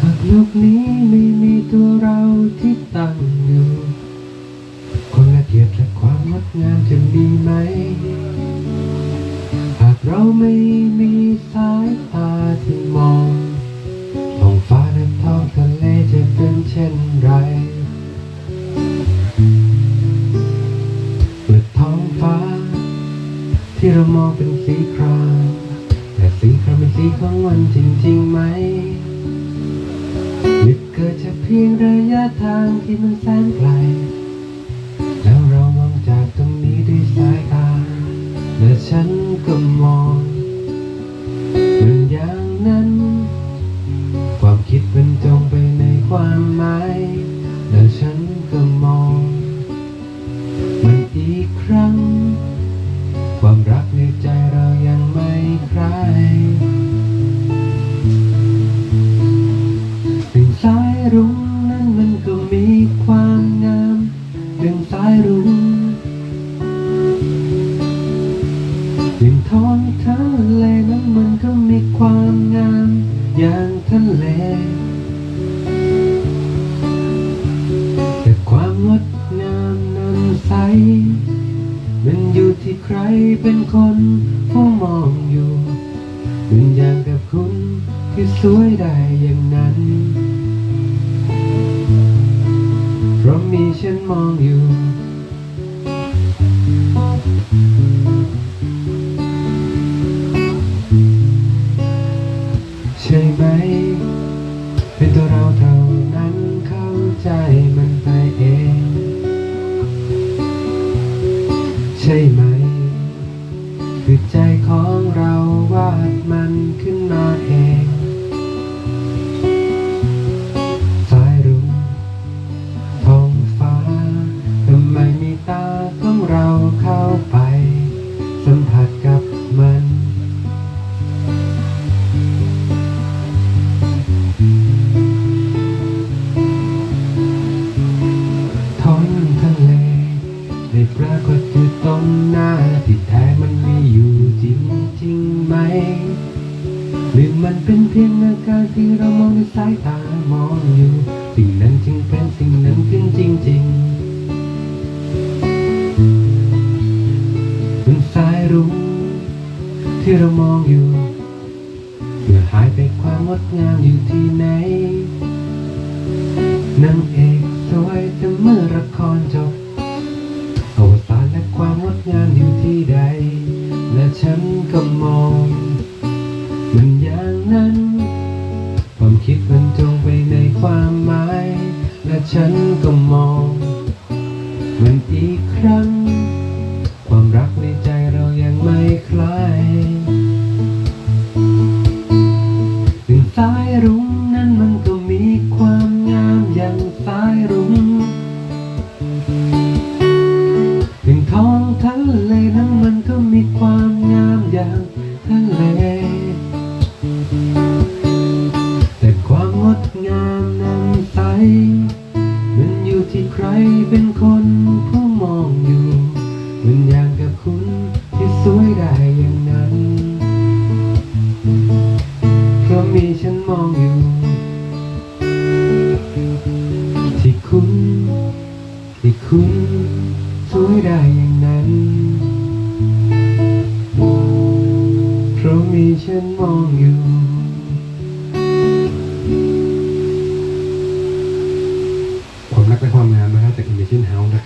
หากโลกนี้ไม่มีตัวเราที่ตั้ง ความงดงามจะมีไหม หากเราไม่มีสายตาที่มองท้องฟ้าและท้องทะเลจะเป็นเช่นไรเปิดท้องฟ้า ที่เรามองเป็นสีครามแต่สีครามเป็นสีของวันจริงๆไหมหรือเกิดจากเพียงระยะทางที่มันแสนไกล รุ้งนั้นมันก็มีความงามถึงสายรุ้งถึงท้องทะเลนั้นมันก็มีความงามอย่างทะเล แต่ความงดงามนั้นใส มันอยู่ที่ใครเป็นคนผู้มองอยู่เหมือนอย่างกับคุณที่สวยได้ ฉันมองอยู่ ใช่ไหม เป็นตัวเราเท่านั้นเข้าใจมันไปเอง ใช่ไหม พียงอาการที่เรามองด้วยสายตามองอยู่ สิ่งนั้นจึงเป็นสิ่งนั้นขึ้นจริงๆเป็นสายรุ้งที่เรามองอยู่เมื่อหายไปความงดงามอยู่ที่ไหนนางเอกสวยแต่เมื่อละครจบ ฉันก็มอง ที่คุณสวยได้อย่างนั้น เพราะมีฉันมองอยู่